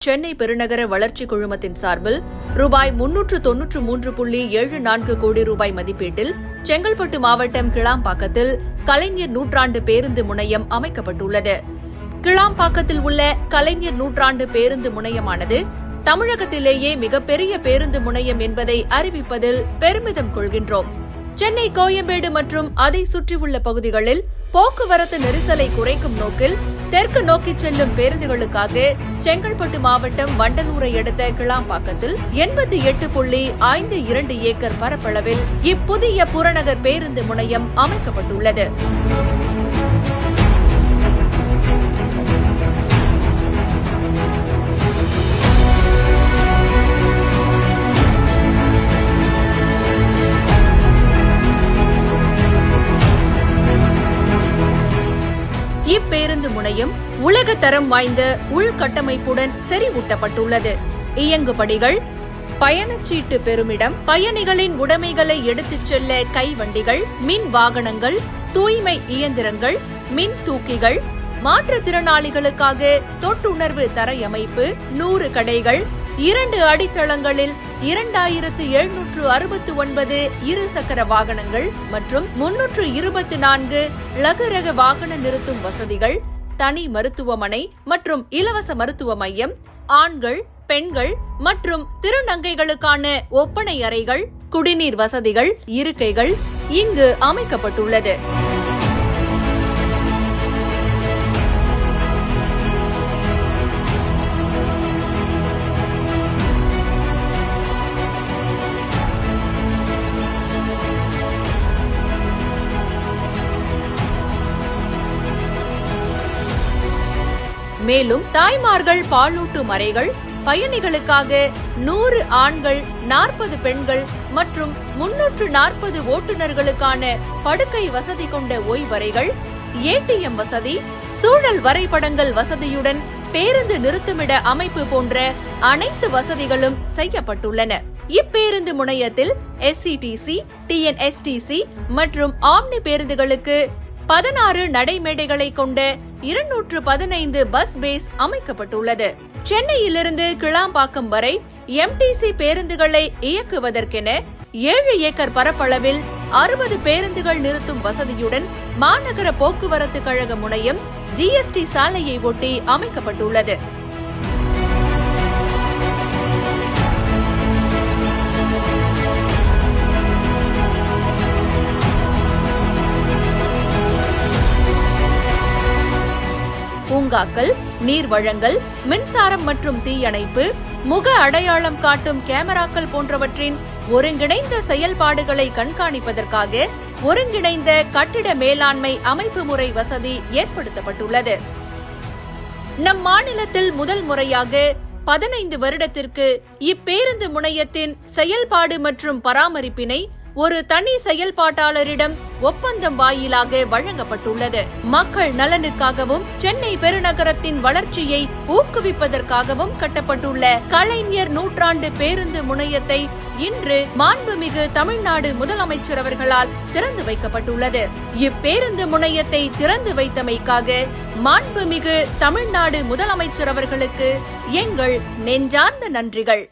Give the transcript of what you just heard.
சென்னை பெருநகர வளர்ச்சி குழுமத்தின் சார்பில் ரூபாய் முன்னூற்று தொன்னூற்று மூன்று புள்ளி ஏழு நான்கு கோடி ரூபாய் மதிப்பீட்டில் செங்கல்பட்டு மாவட்டம் கிளாம்பாக்கத்தில் கலைஞர் நூற்றாண்டு பேருந்து முனையம் அமைக்கப்பட்டுள்ளது. கிளாம்பாக்கத்தில் உள்ள கலைஞர் நூற்றாண்டு பேருந்து முனையமானது தமிழகத்திலேயே மிகப்பெரிய பேருந்து முனையம் என்பதை அறிவிப்பதில் பெருமிதம் கொள்கின்றோம். சென்னை கோயம்பேடு மற்றும் அதை சுற்றியுள்ள பகுதிகளில் போக்குவரத்து நெரிசலை குறைக்கும் நோக்கில் தெற்கு நோக்கி செல்லும் பேருந்துகளுக்காக செங்கல்பட்டு மாவட்டம் வண்டலூரை அடுத்த கிளாம்பாக்கத்தில் எண்பத்தி எட்டு புள்ளி ஐந்து இரண்டு ஏக்கர் பரப்பளவில் இப்புதிய புறநகர் பேருந்து முனையம் அமைக்கப்பட்டுள்ளது. இப்பேருந்து முனையம் உலக தரம் வாய்ந்த உள்கட்டமைப்புடன் செறிவூட்டப்பட்டுள்ளது. இயங்குபடிகள் பயணச்சீட்டு பெருமிடம் பயணிகளின் உடைமைகளை எடுத்துச் செல்ல கைவண்டிகள் மின் வாகனங்கள் தூய்மை இயந்திரங்கள் மின் தூக்கிகள் மாற்றுத்திறனாளிகளுக்காக தொட்டுணர்வு தரையமைப்பு நூறு கடைகள் இரண்டு அடித்தளங்களில் இரண்டாயிரத்து எழுநூற்று அறுபத்து ஒன்பது இரு சக்கர வாகனங்கள் மற்றும் முன்னூற்று இருபத்தி நான்கு லகுரக வாகன நிறுத்தும் வசதிகள் தனி மருத்துவமனை மற்றும் இலவச மருத்துவ மையம் ஆண்கள் பெண்கள் மற்றும் திருநங்கைகளுக்கான ஒப்பனை அறைகள் குடிநீர் வசதிகள் இருக்கைகள் இங்கு அமைக்கப்பட்டுள்ளது. மேலும் தாய்மார்கள் பாலூட்டு மறைகள் பயணிகளுக்காக நூறு ஆண்கள் நாற்பது பெண்கள் மற்றும் முன்னூற்று நாற்பது ஓட்டுநர்களுக்கான படுக்கை வசதி கொண்ட ஓய்வறைகள் ஏடிஎம் வசதி சூழல் வரைபடங்கள் வசதியுடன் பேருந்து நிறுத்துமிட அமைப்பு போன்ற அனைத்து வசதிகளும் செய்யப்பட்டுள்ளன. இப்பேருந்து முனையத்தில் எஸ்சிடிசி டிஎன்எஸ்டிசி மற்றும் ஆம்னி பேருந்துகளுக்கு பதினாறு நடைமேடைகளை கொண்ட இருநூற்று பதினைந்து பஸ் பேஸ் அமைக்கப்பட்டுள்ளது. சென்னையிலிருந்து கிளாம்பாக்கம் வரை எம்டிசி பேருந்துகளை இயக்குவதற்கென ஏழு ஏக்கர் பரப்பளவில் அறுபது பேருந்துகள் நிறுத்தும் வசதியுடன் மாநகர போக்குவரத்து கழக முனையம் ஜிஎஸ்டி சாலையை ஒட்டி அமைக்கப்பட்டுள்ளது. பூங்காக்கள் நீர் வழங்கல் மின்சாரம் மற்றும் தீயணைப்பு முக அடையாளம் காட்டும் கேமராக்கள் போன்றவற்றின் ஒருங்கிணைந்த செயல்பாடுகளை கண்காணிப்பதற்காக ஒருங்கிணைந்த கட்டிட மேலாண்மை அமைப்பு முறை வசதி ஏற்படுத்தப்பட்டுள்ளது. நம் மாநிலத்தில் முதல் முறையாக பதினைந்து வருடத்திற்கு இப்பேருந்து முனையத்தின் செயல்பாடு மற்றும் பராமரிப்பினை ஒரு தனி செயல்பாட்டாளரிடம் ஒப்பந்தம் வாயிலாக வழங்கப்பட்டுள்ளது. மக்கள் நலனுக்காகவும் சென்னை பெருநகரத்தின் வளர்ச்சியை ஊக்குவிப்பதற்காகவும் கட்டப்பட்டுள்ள கலைஞர் நூற்றாண்டு பேருந்து முனையத்தை இன்று மாண்புமிகு தமிழ்நாடு முதலமைச்சர் அவர்களால் திறந்து வைக்கப்பட்டுள்ளது. இப்பேருந்து முனையத்தை திறந்து வைத்தமைக்காக மாண்புமிகு தமிழ்நாடு முதலமைச்சர் அவர்களுக்கு எங்கள் நெஞ்சார்ந்த நன்றிகள்.